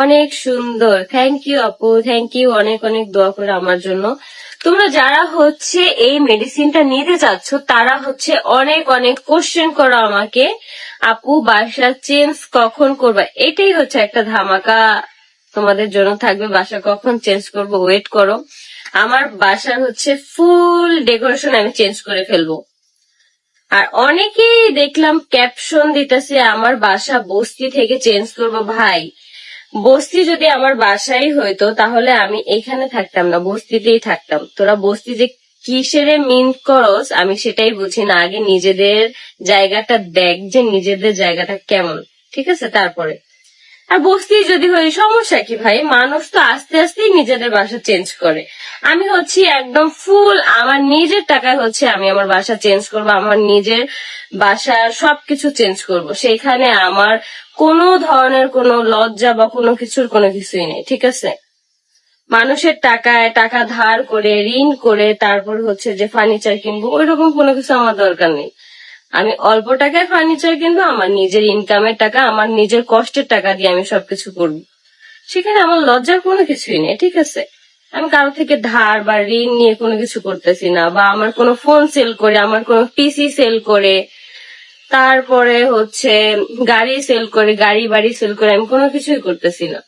অনেক সুন্দর। Thank you আপু। থ্যাংক ইউ অনেক অনেক দোয়া করে আমার জন্য। তোমরা যারা হচ্ছে এই মেডিসিনটা নিতে চাচ্ছ, তারা হচ্ছে অনেক অনেক কোশ্চেন করো আমাকে। আপু, বাসা চেঞ্জ কখন করবা? এটাই হচ্ছে একটা ধামাকা তোমাদের জন্য থাকবে। বাসা কখন চেঞ্জ করব? ওয়েট করো। আমার বাসার হচ্ছে ফুল ডেকোরেশন আমি চেঞ্জ করে ফেলব। আর অনেকেই দেখলাম ক্যাপশন দিতেছে, আমার বাসা বস্তি থেকে চেঞ্জ করব ভাই। বস্তি যদি আমার বাসাই হইতো, তাহলে আমি এখানে থাকতাম না, বস্তিতেই থাকতাম। তোরা বস্তি যে কিসেরে মিন করস, আমি সেটাই বুঝি না। আগে নিজেদের জায়গাটা দেখ যে নিজেদের জায়গাটা কেমন, ঠিক আছে? তারপরে। আর বস্তি যদি হয়, সমস্যা কি ভাই? মানুষ তো আস্তে আস্তেই নিজেদের বাসা চেঞ্জ করে। আমি হচ্ছি একদম ফুল আমার নিজের টাকায় হচ্ছে আমি আমার বাসা চেঞ্জ করব, আমার নিজের বাসা সবকিছু চেঞ্জ করব। সেইখানে আমার কোনো ধরনের কোনো লজ্জা বা কোনো কিছুর কোনো কিছুই নেই, ঠিক আছে? মানুষের টাকায় টাকা ধার করে, ঋণ করে, তারপর হচ্ছে যে ফার্নিচার কিনবো, ওইরকম কোনো কিছু আমার দরকার নেই। আমি অল্প টাকায় ফার্নিচার কিনবো, আমার নিজের ইনকামের টাকা, আমার নিজের কষ্টের টাকা দিয়ে আমি সবকিছু করব। সেখানে আমার লজ্জার কোনো কিছুই নেই, ঠিক আছে? আমি কারও থেকে ধার বা ঋণ নিয়ে কোনো কিছু করতেছি না, বা আমার কোনো ফোন সেল করে, আমার কোনো পিসি সেল করে, তারপরে হচ্ছে গাড়ি সেল করে, গাড়ি বাড়ি সেল করে, আমি কোনো কিছুই করতেছি না।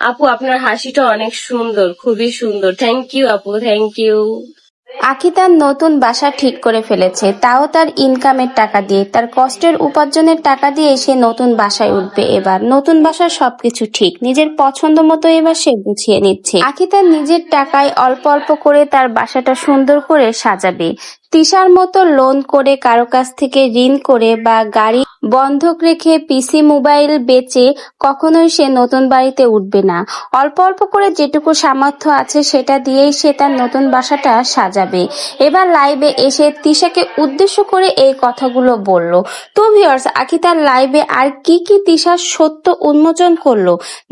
আপু, আপনার হাসিটা অনেক সুন্দর, খুবই সুন্দর। থ্যাংক ইউ আপু থ্যাংক ইউ আখি তার নতুন বাসা ঠিক করে ফেলেছে, তাও তার ইনকামের টাকা দিয়ে। তার কষ্টের উপার্জনের টাকা দিয়ে সে নতুন বাসায় উঠবে এবার। নতুন বাসার সবকিছু ঠিক, নিজের পছন্দ মতো এবার সে গুছিয়ে নিচ্ছে। আখি তার নিজের টাকায় অল্প অল্প করে তার বাসাটা সুন্দর করে সাজাবে। তিশার মতো লোন করে কারও কাছ থেকে ঋণ করে বা গাড়ি বন্ধক রেখে পিসি মোবাইল বেচে কখনোই সে নতুন বাড়িতে উঠবে না। অল্প অল্প করে যেটুকু সামর্থ্য আছে সেটা দিয়েই সে তার নতুন বাসাটা সাজাবে এবার লাইভে এসে তিশাকে উদ্দেশ্য করে এই কথাগুলো বলল। তো ভিউয়ার্স আখি তার লাইভে আর কি কি তিশার সত্য উন্মোচন করল,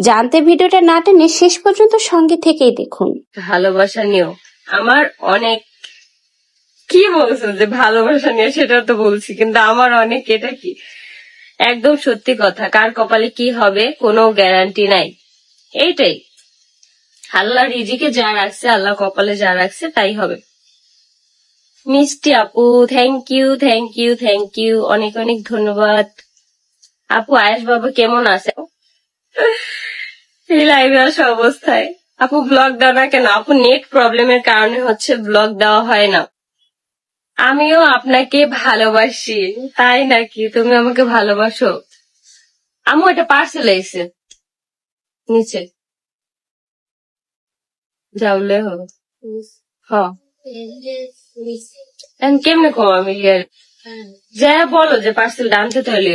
জানতে ভিডিওটা না টেনে শেষ পর্যন্ত সঙ্গে থেকেই দেখুন। ভালোবাসা নিয়েও। আমার অনেক, কি বলছো যে ভালোবাসা নিয়ে সেটা তো বলছি, কিন্তু আমার অনেক এটা কি? একদম সত্যি কথা, কার কপালে কি হবে কোনো গ্যারান্টি নাই। এইটাই। আল্লাহ রিজিকে যা রাখছে, আল্লাহ কপালে যা রাখছে, তাই হবে। মিষ্টি আপু thank you thank you thank you অনেক অনেক ধন্যবাদ। আপু আয়েশ বাবা কেমন আছে এই লাইভে আসা অবস্থায়। আপু ব্লগ দাও না কেন? আপু নেট প্রবলেমের কারণে হচ্ছে ব্লগ দেওয়া হয় না। আমিও আপনাকে ভালোবাসি। তাই নাকি? তুমি আমাকে ভালোবাসো। আমু, এটা পার্সেল এসে। নিচে। যাওলে হ। হ। কেমনে কম আমি ইয়ার যা বলো যে পার্সেল আনতে তো হলে